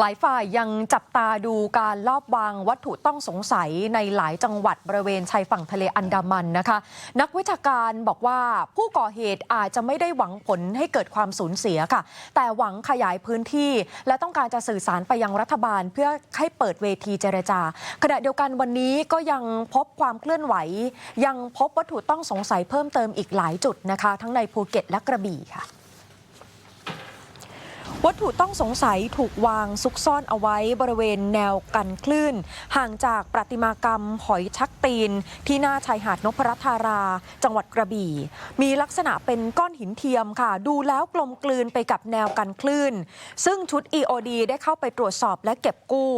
หลายฝ่ายยังจับตาดูการลอบวางวัตถุต้องสงสัยในหลายจังหวัดบริเวณชายฝั่งทะเลอันดามันนะคะ นักวิชาการบอกว่าผู้ก่อเหตุอาจจะไม่ได้หวังผลให้เกิดความสูญเสียค่ะ แต่หวังขยายพื้นที่ และต้องการจะสื่อสารไปยังรัฐบาล เพื่อให้เปิดเวทีเจรจา ขณะเดียวกันวันนี้ก็ยังพบความเคลื่อนไหว ยังพบวัตถุต้องสงสัยเพิ่มเติมอีกหลายจุดนะคะ ทั้งในภูเก็ตและกระบี่ค่ะ วัตถุต้องสงสัยถูกวางซุกซ่อนเอาไว้บริเวณแนวกันคลื่น ห่างจากประติมากรรมหอยชักตีน ที่หน้าชายหาดนพรัตธารา จังหวัดกระบี่ มีลักษณะเป็นก้อนหินเทียมค่ะ ดูแล้วกลมกลืนไปกับแนวกันคลื่น ซึ่งชุด EOD ได้เข้าไปตรวจสอบและเก็บกู้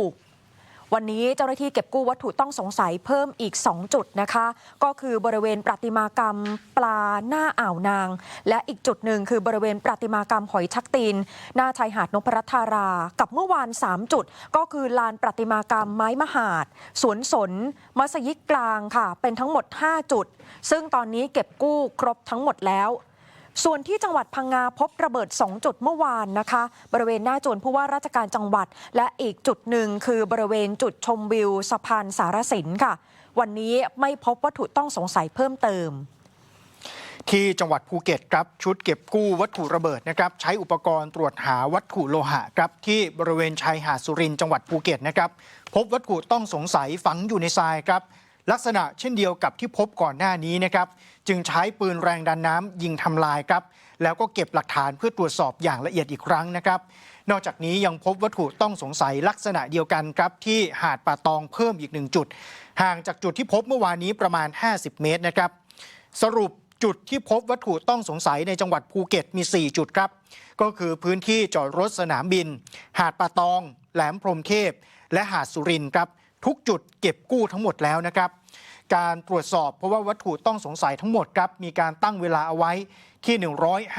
วันนี้เจ้าหน้าที่เก็บกู้วัตถุต้องสงสัยเพิ่มอีก 2 จุดนะคะ ก็คือบริเวณประติมากรรมปลาหน้าอ่าวนาง และอีกจุดหนึ่งคือบริเวณประติมากรรมหอยชักตีน หน้าชายหาดนพรัตน์ธารา กับเมื่อวาน 3 จุด ก็คือลานประติมากรรมไม้มหาด สวนสน มัสยิดกลางค่ะ เป็นทั้งหมด 5 จุด ซึ่งตอนนี้เก็บกู้ครบทั้งหมดแล้ว ส่วนที่จังหวัดพังงาพบระเบิด 2 จุดเมื่อวานนะคะ บริเวณหน้าจวนผู้ว่าราชการจังหวัด และอีกจุดหนึ่งคือบริเวณจุดชมวิวสะพานสารสินค่ะ วันนี้ไม่พบวัตถุต้องสงสัยเพิ่มเติมที่จังหวัดภูเก็ตครับชุดเก็บกู้วัตถุระเบิดนะครับใช้อุปกรณ์ตรวจหาวัตถุโลหะครับที่บริเวณชายหาดสุรินทร์จังหวัดภูเก็ตนะครับพบวัตถุต้องสงสัยฝังอยู่ในทรายครับ ลักษณะเช่นเดียวกับที่พบก่อนหน้านี้นะครับ จึงใช้ปืนแรงดันน้ำยิงทำลายครับ แล้วก็เก็บหลักฐานเพื่อตรวจสอบอย่างละเอียดอีกครั้งนะครับ นอกจากนี้ยังพบวัตถุต้องสงสัยลักษณะเดียวกันครับ ที่หาดป่าตองเพิ่มอีกหนึ่งจุด ห่างจากจุดที่พบเมื่อวานนี้ประมาณ 50 เมตรนะครับ สรุปจุดที่พบวัตถุต้องสงสัยในจังหวัดภูเก็ตมี 4 จุดครับ ก็คือพื้นที่จอดรถสนามบิน หาดป่าตอง แหลมพรมเทพ และหาดสุรินครับ ทุกจุดเก็บกู้ทั้งหมดแล้วนะครับ การตรวจสอบเพราะว่าวัตถุต้องสงสัยทั้งหมดครับ มีการตั้งเวลาเอาไว้ที่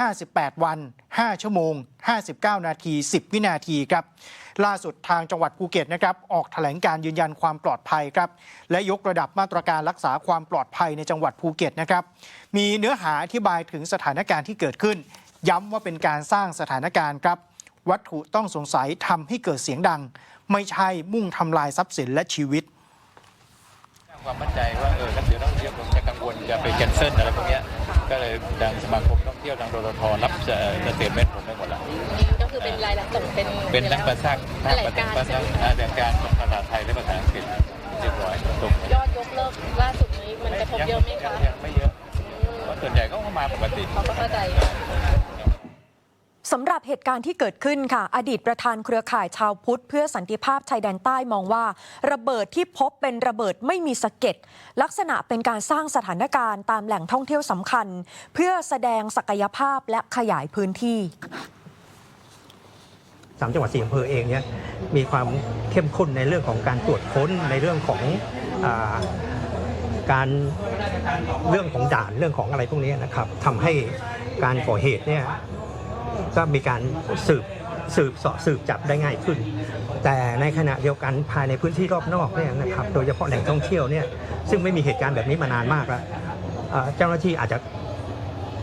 158 วัน 5 ชั่วโมง 59 นาที 10 วินาทีครับ ล่าสุดทางจังหวัดภูเก็ตนะครับ ออกแถลงการยืนยันความปลอดภัยครับ และยกระดับมาตรการรักษาความปลอดภัยในจังหวัดภูเก็ตนะครับ มีเนื้อหาอธิบายถึงสถานการณ์ที่เกิดขึ้น ย้ำว่าเป็นการสร้างสถานการณ์ครับ วัตถุต้องสงสัยทำให้เกิดเสียงดัง ไม่ใช่มุ่งทำลายทรัพย์สินและชีวิตสร้างความมั่นใจว่าเออถ้าเดี๋ยวต้องเที่ยวผมจะกังวลจะไปแคนเซิลอะไรพวกนี้ก็เลยดังสมาคมท่องเที่ยวทางโดทรับเสเตทเมนต์ผมไปหมดแล้วก็คือเป็นรายลักเป็นเป็นทั้งภาษาแถลงการภาใช่ษาไหมอ่าแถลงการภาษาไทยและภาษาอังกฤษเรียบร้อยตรงยอดยกเลิกล่าสุดนี้มันกระทบเยอะไหมคะยังไม่เยอะส่วนใหญ่ก็เข้ามาปกติเขาก็เข้าใจำหรับเหตุการณ์ที่เกิดขึ้นค่ะ อดีตประธานเครือข่ายชาวพุทธ เพื่อสันติภาพชายแดนใต้มองว่า ระเบิดที่พบเป็นระเบิดไม่มีสะเก็ดลักษณะเป็นการสร้างสถานการณ์ตามแหล่งท่องเที่ยวสำคัญ เพื่อแสดงศักยภาพและขยายพื้นที่สามจังหวัดสี่อำเภอเองเนี่ยมีความเข้มข้นในเรื่องของการตรวจค้นในเรื่องของอาการเรื่องของด่านเรื่องของอะไรพวกนี้นะครับทำให้การก่อเหตุเนี่ย ก็มีการสืบสืบสาะสืบจับได้ง่ายขึ้น แต่ในขณะเดียวกันภายในพื้นที่รอบนอกเนี่ยนะครับโดยเฉพาะแหล่งท่องเที่ยวเนี่ยซึ่งไม่มีเหตุการณ์แบบนี้มานานมากแล้วเจ้าหน้าที่อาจจะ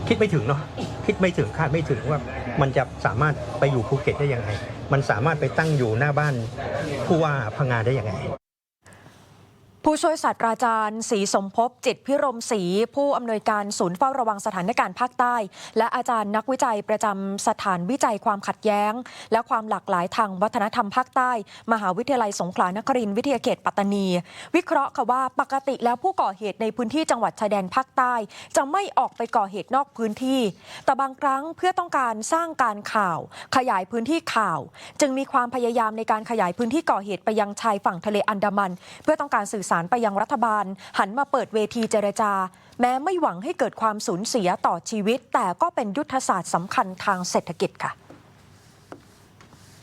คิดไม่ถึงเนาะคิดไม่ถึงคาดไม่ถึงว่ามันจะสามารถไปอยู่ภูเก็ตได้ยังไง มันสามารถไปตั้งอยู่หน้าบ้านผู้ว่าพังงาได้ยังไง ผู้ช่วยศาสตราจารย์ศรีสมภพจิตพิรมศรีผู้อำนวยการศูนย์เฝ้าระวังสถานการณ์ภาคใต้ และอาจารย์นักวิจัยประจำสถานวิจัยความขัดแย้ง และความหลากหลายทางวัฒนธรรมภาคใต้ มหาวิทยาลัยสงขลานครินทร์วิทยาเขตปัตตานี วิเคราะห์ค่ะว่าปกติแล้วผู้ก่อเหตุในพื้นที่จังหวัดชายแดนภาคใต้ จะไม่ออกไปก่อเหตุนอกพื้นที่ แต่บางครั้งเพื่อต้องการสร้างการข่าว ขยายพื้นที่ข่าว จึงมีความพยายามในการขยายพื้นที่ก่อเหตุไปยังชายฝั่งทะเลอันดามัน เพื่อต้องการสื่อสารไปยังรัฐบาล หันมาเปิดเวทีเจรจา แม้ไม่หวังให้เกิดความสูญเสียต่อชีวิต แต่ก็เป็นยุทธศาสตร์สำคัญทางเศรษฐกิจค่ะ